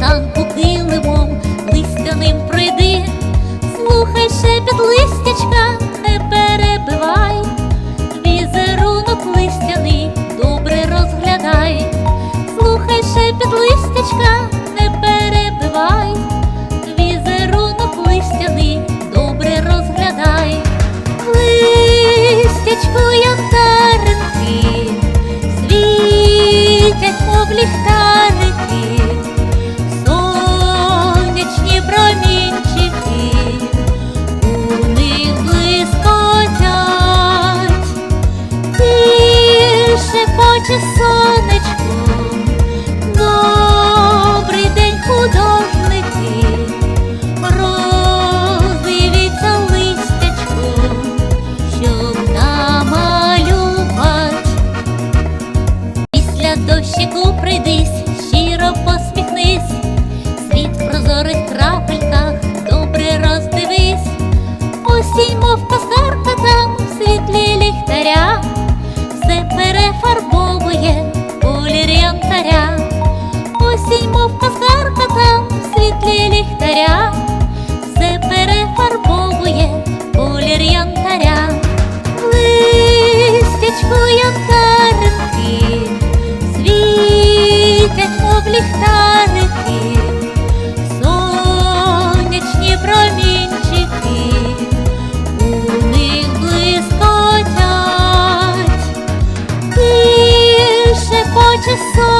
ранку килимом листяним прийди, слухай ще під листячка, не перебивай, візерунок листяний добре розглядай, слухай ще під листячка. шепоче сонечко, добрий день художники, роздивіться листячко, щоб намалювать. Після дощику прийдись, щиро посміхнись, світ в прозорих крапельках добре роздивись, осінь, мов косарка там в світлі ліхтаря. just so